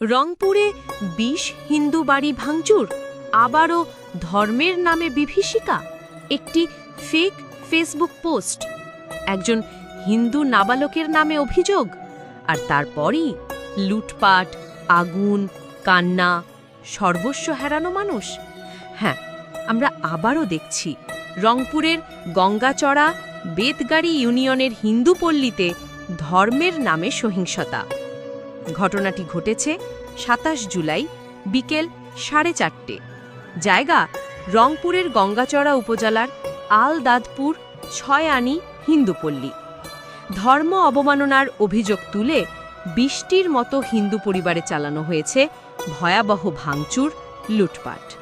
রংপুরে বিশ হিন্দু বাড়ি ভাঙচুর, আবারও ধর্মের নামে বিভীষিকা, একটি ফেক ফেসবুক পোস্ট একজন হিন্দু নাবালকের নামে অভিযোগ, আর তারপরই লুটপাট, আগুন, কান্না, সর্বস্ব হারানো মানুষ। হ্যাঁ আমরা আবারও দেখছি রংপুরের গঙ্গাচড়া বেতগাড়ি ইউনিয়নের হিন্দু পল্লীতে ধর্মের নামে সহিংসতা। ঘটনাটি ঘটেছে সাতাশ জুলাই বিকেল সাড়ে চারটে। জায়গা রংপুরের গঙ্গাচড়া উপজেলার আলদাদপুর ছয়ানি হিন্দুপল্লী। ধর্ম অবমাননার অভিযোগ তুলে বৃষ্টির মতো হিন্দু পরিবারে চালানো হয়েছে ভয়াবহ ভাঙচুর, লুটপাট।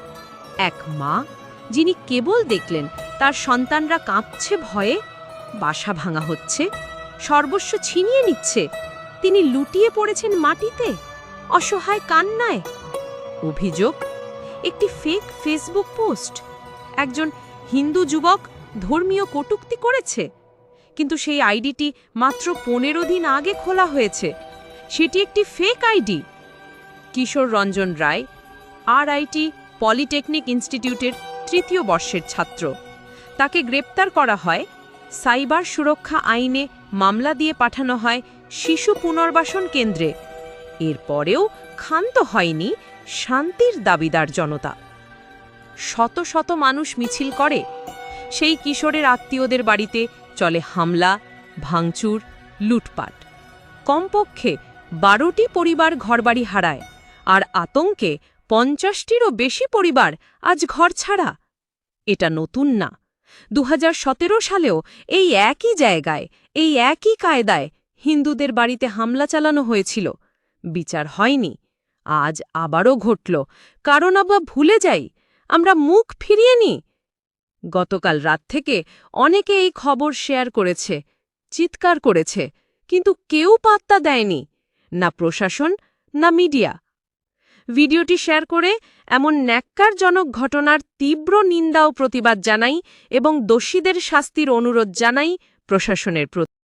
এক মা, যিনি কেবল দেখলেন তার সন্তানরা কাঁপছে ভয়ে, বাসা ভাঙা হচ্ছে, সর্বস্ব ছিনিয়ে নিচ্ছে তিনি লুটিয়ে পড়েছেন মাটিতে, অসহায় কান্নায়। অভিযোগ, একটি ফেক ফেসবুক পোস্ট একজন হিন্দু যুবক ধর্মীয় কটূক্তি করেছে, কিন্তু সেই আইডিটি মাত্র পনেরো দিন আগে খোলা হয়েছে। সেটি একটি ফেক আইডি। কিশোর রঞ্জন রায় আর আইটি পলিটেকনিক ইনস্টিটিউটের তৃতীয় বর্ষের ছাত্র। তাকে গ্রেপ্তার করা হয় সাইবার সুরক্ষা আইনে মামলা দিয়ে পাঠানো হয় শিশু পুনর্বাসন কেন্দ্রে। এরপরেও ক্ষান্ত হয়নি শান্তির দাবিদার জনতা। শত শত মানুষ মিছিল করে। সেই কিশোরের আত্মীয়দের বাড়িতে চলে হামলা, ভাঙচুর, লুটপাট। কমপক্ষে বারোটি পরিবার ঘরবাড়ি হারায় আর আতঙ্কে পঞ্চাশটিরও বেশি পরিবার আজ ঘর ছাড়া। এটা নতুন না। দু হাজার সতেরো সালেও এই একই জায়গায়, এই একই কায়দায় হিন্দুদের বাড়িতে হামলা চালানো হয়েছিল। বিচার হয়নি। আজ আবারও ঘটল। কারণ আবার ভুলে যাই। আমরা মুখ ফিরিয়ে নি গতকাল রাত থেকে অনেকে এই খবর শেয়ার করেছে, চিৎকার করেছে, কিন্তু কেউ পাত্তা দেয়নি। না প্রশাসন, না মিডিয়া। ভিডিওটি শেয়ার করে এমন ন্যাক্কারজনক ঘটনার তীব্র নিন্দা ও প্রতিবাদ জানাই এবং দোষীদের শাস্তির অনুরোধ জানাই প্রশাসনের প্রতি।